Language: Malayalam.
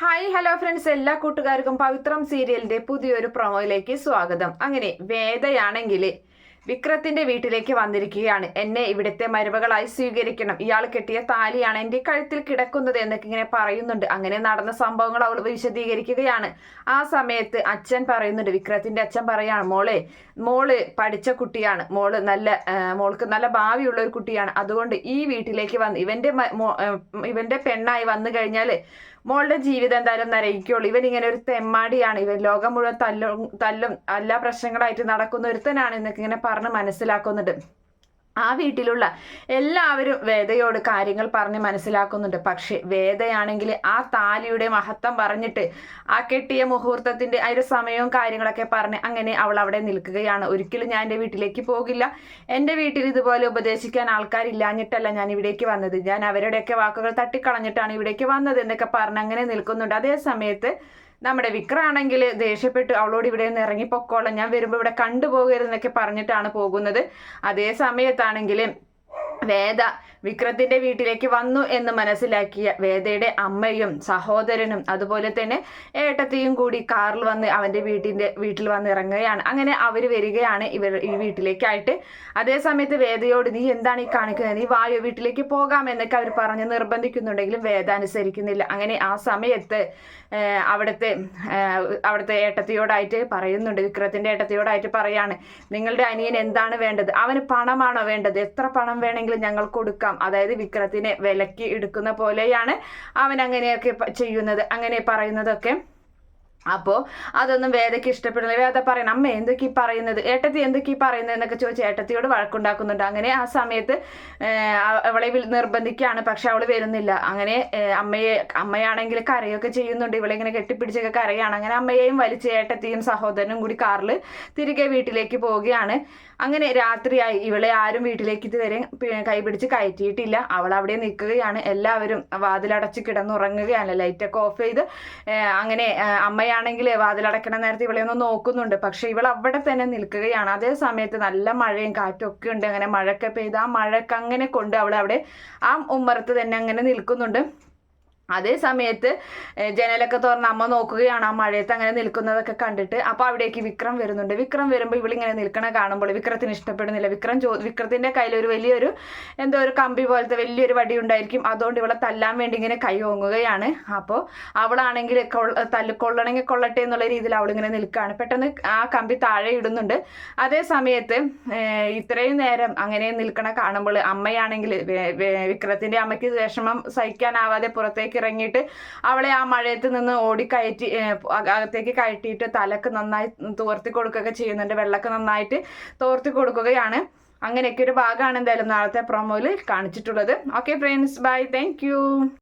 ഹായ് ഹലോ ഫ്രണ്ട്സ് എല്ലാ കൂട്ടുകാർക്കും പവിത്രം സീരിയലിന്റെ പുതിയൊരു പ്രൊമോയിലേക്ക് സ്വാഗതം. അങ്ങനെ വേദയാണെങ്കിൽ വിക്രത്തിന്റെ വീട്ടിലേക്ക് വന്നിരിക്കുകയാണ്. എന്നെ ഇവിടുത്തെ മരുമകളായി സ്വീകരിക്കണം. ഇയാൾ കെട്ടിയ താലിയാണ് എന്റെ കഴുത്തിൽ കിടക്കുന്നത് എന്നൊക്കെ ഇങ്ങനെ പറയുന്നുണ്ട്. അങ്ങനെ നടന്ന സംഭവങ്ങൾ അവൾ വിശദീകരിക്കുകയാണ്. ആ സമയത്ത് അച്ഛൻ പറയുന്നുണ്ട് വിക്രത്തിന്റെ അച്ഛൻ പറയാണ് മോളെ മോൾ പഠിച്ച കുട്ടിയാണ്. മോൾ നല്ല മോൾക്ക് നല്ല ഭാവിയുള്ള ഒരു കുട്ടിയാണ്. അതുകൊണ്ട് ഈ വീട്ടിലേക്ക് വന്ന് ഇവന്റെ ഇവന്റെ പെണ്ണായി വന്നു കഴിഞ്ഞാൽ മോളുടെ ജീവിതം എന്തായാലും നരയിക്കുള്ളൂ ഇവൻ ഇങ്ങനെ ഒരു തെമ്മാടിയാണ്. ഇവൻ ലോകം മുഴുവൻ തല്ലും തല്ലും എല്ലാ പ്രശ്നങ്ങളായിട്ട് നടക്കുന്ന ഒരുത്തനാണ് എന്നൊക്കെ ഇങ്ങനെ പറഞ്ഞ് മനസ്സിലാക്കുന്നുണ്ട്. ആ വീട്ടിലുള്ള എല്ലാവരും വേദയോട് കാര്യങ്ങൾ പറഞ്ഞ് മനസ്സിലാക്കുന്നുണ്ട്. പക്ഷെ വേദയാണെങ്കിൽ ആ താലിയുടെ മഹത്വം പറഞ്ഞിട്ട് ആ കെട്ടിയ മുഹൂർത്തത്തിന്റെ ഒരു സമയവും കാര്യങ്ങളൊക്കെ പറഞ്ഞ് അങ്ങനെ അവൾ അവിടെ നിൽക്കുകയാണ്. ഒരിക്കലും ഞാൻ എന്റെ വീട്ടിലേക്ക് പോകില്ല. എന്റെ വീട്ടിൽ ഇതുപോലെ ഉപദേശിക്കാൻ ആൾക്കാരില്ലാഞ്ഞിട്ടല്ല ഞാൻ ഇവിടേക്ക് വന്നത്. ഞാൻ അവരുടെയൊക്കെ വാക്കുകൾ തട്ടിക്കളഞ്ഞിട്ടാണ് ഇവിടേക്ക് വന്നത് എന്നൊക്കെ പറഞ്ഞ് അങ്ങനെ നിൽക്കുന്നുണ്ട്. അതേ സമയത്ത് നമ്മുടെ വിക്രാണെങ്കിൽ ദേഷ്യപ്പെട്ട് അവളോട് ഇവിടെ നിന്ന് ഇറങ്ങി പൊക്കോളാം ഞാൻ വരുമ്പോൾ ഇവിടെ കണ്ടുപോകരുതെന്നൊക്കെ പറഞ്ഞിട്ടാണ് പോകുന്നത്. അതേ സമയത്താണെങ്കിൽ വേദ വിക്രത്തിന്റെ വീട്ടിലേക്ക് വന്നു എന്ന് മനസ്സിലാക്കിയ വേദയുടെ അമ്മയും സഹോദരനും അതുപോലെ തന്നെ ഏട്ടത്തെയും കൂടി കാറിൽ വന്ന് അവന്റെ വീട്ടിന്റെ വീട്ടിൽ വന്ന് ഇറങ്ങുകയാണ്. അങ്ങനെ അവർ വരികയാണ് ഇവർ ഈ വീട്ടിലേക്കായിട്ട്. അതേ സമയത്ത് വേദയോട് നീ എന്താണ് ഈ കാണിക്കുന്നത്? നീ വായു വീട്ടിലേക്ക് പോകാം എന്നൊക്കെ അവർ പറഞ്ഞ് നിർബന്ധിക്കുന്നുണ്ടെങ്കിലും വേദ അനുസരിക്കുന്നില്ല. അങ്ങനെ ആ സമയത്ത് അവിടുത്തെ അവിടുത്തെ ഏട്ടത്തിയോടായിട്ട് പറയുന്നുണ്ട് വിക്രത്തിന്റെ ഏട്ടത്തിയോടായിട്ട് പറയാണ് നിങ്ങളുടെ അനിയൻ എന്താണ് വേണ്ടത്? അവന് പണമാണോ വേണ്ടത്? എത്ര പണം വേണമെങ്കിലും ഞങ്ങൾ കൊടുക്കാം. അതായത് വിക്രത്തിനെ വിലക്കി എടുക്കുന്ന പോലെയാണ് അവൻ അങ്ങനെയൊക്കെ ചെയ്യുന്നത്. അങ്ങനെ പറയുന്നതൊക്കെ അപ്പോൾ അതൊന്നും വേദയ്ക്ക് ഇഷ്ടപ്പെടുന്നില്ല വേദ പറയണം അമ്മ എന്തൊക്കെ പറയുന്നത്? ഏട്ടത്തി എന്തൊക്കെ പറയുന്നത് എന്നൊക്കെ ചോദിച്ച് ഏട്ടത്തിയോട് വഴക്കുണ്ടാക്കുന്നുണ്ട്. അങ്ങനെ ആ സമയത്ത് അവളെ വിളി- നിർബന്ധിക്കുകയാണ് പക്ഷെ അവൾ വരുന്നില്ല. അങ്ങനെ അമ്മയെ അമ്മയാണെങ്കിൽ കരയൊക്കെ ചെയ്യുന്നുണ്ട്. ഇവളെ ഇങ്ങനെ കെട്ടിപ്പിടിച്ചൊക്കെ കരയാണ്. അങ്ങനെ അമ്മയെയും വലിച്ച് ഏട്ടത്തിയും സഹോദരനും കൂടി കാറിൽ തിരികെ വീട്ടിലേക്ക് പോവുകയാണ്. അങ്ങനെ രാത്രിയായി. ഇവളെ ആരും വീട്ടിലേക്ക് ഇതുവരെ കൈപിടിച്ച് കയറ്റിയിട്ടില്ല. അവൾ അവിടെ നിൽക്കുകയാണ്. എല്ലാവരും വാതിലടച്ച് കിടന്നുറങ്ങുകയാണ്. ലൈറ്റൊക്കെ ഓഫ് ചെയ്ത് അങ്ങനെ ഏഹ്, അമ്മയാണെങ്കിൽ വാതിലടക്കണ നേരത്തെ ഇവളെ ഒന്ന് നോക്കുന്നുണ്ട്. പക്ഷെ ഇവൾ അവിടെ തന്നെ നിൽക്കുകയാണ്. അതേ സമയത്ത് നല്ല മഴയും കാറ്റും ഒക്കെ ഉണ്ട്. അങ്ങനെ മഴയൊക്കെ പെയ്ത് ആ മഴക്ക് അങ്ങനെ കൊണ്ട് അവൾ അവിടെ ആ ഉമ്മറത്ത് തന്നെ അങ്ങനെ നിൽക്കുന്നുണ്ട്. അതേ സമയത്ത് ജനലൊക്കെ തുറന്ന് അമ്മ നോക്കുകയാണ് ആ മഴയത്ത് അങ്ങനെ നിൽക്കുന്നതൊക്കെ കണ്ടിട്ട്. അപ്പൊ അവിടേക്ക് വിക്രം വരുന്നുണ്ട്. വിക്രം വരുമ്പോൾ ഇവളിങ്ങനെ നിൽക്കണ കാണുമ്പോൾ വിക്രത്തിന് ഇഷ്ടപ്പെടുന്നില്ല. വിക്രം ചോ വിക്രത്തിന്റെ കയ്യിൽ ഒരു വലിയൊരു എന്തോ ഒരു കമ്പി പോലത്തെ വലിയൊരു വടി ഉണ്ടായിരിക്കും. അതുകൊണ്ട് ഇവളെ തല്ലാൻ വേണ്ടി ഇങ്ങനെ കൈ ഓങ്ങുകയാണ്. അപ്പോൾ അവളാണെങ്കിൽ തല്ല് കൊള്ളണമെങ്കിൽ കൊള്ളട്ടെ എന്നുള്ള രീതിയിൽ അവളിങ്ങനെ നിൽക്കുകയാണ്. പെട്ടെന്ന് ആ കമ്പി താഴെ ഇടുന്നുണ്ട്. അതേ സമയത്ത് ഇത്രയും നേരം അങ്ങനെ നിൽക്കണ കാണുമ്പോൾ അമ്മയാണെങ്കിൽ വിക്രത്തിന്റെ അമ്മയ്ക്ക് വിഷമം സഹിക്കാനാവാതെ പുറത്തേക്ക് ഇറങ്ങിയിട്ട് അവളെ ആ മഴയത്ത് നിന്ന് ഓടി കയറ്റി അക- അകത്തേക്ക് കയറ്റിയിട്ട് തലക്ക് നന്നായി തോർത്തി കൊടുക്കുകയൊക്കെ ചെയ്യുന്നുണ്ട്. വെള്ളമൊക്കെ നന്നായിട്ട് തോർത്തി കൊടുക്കുകയാണ്. അങ്ങനെയൊക്കെ ഒരു ഭാഗമാണ് എന്തായാലും നാളത്തെ പ്രൊമോയിൽ കാണിച്ചിട്ടുള്ളത്. Okay friends bye thank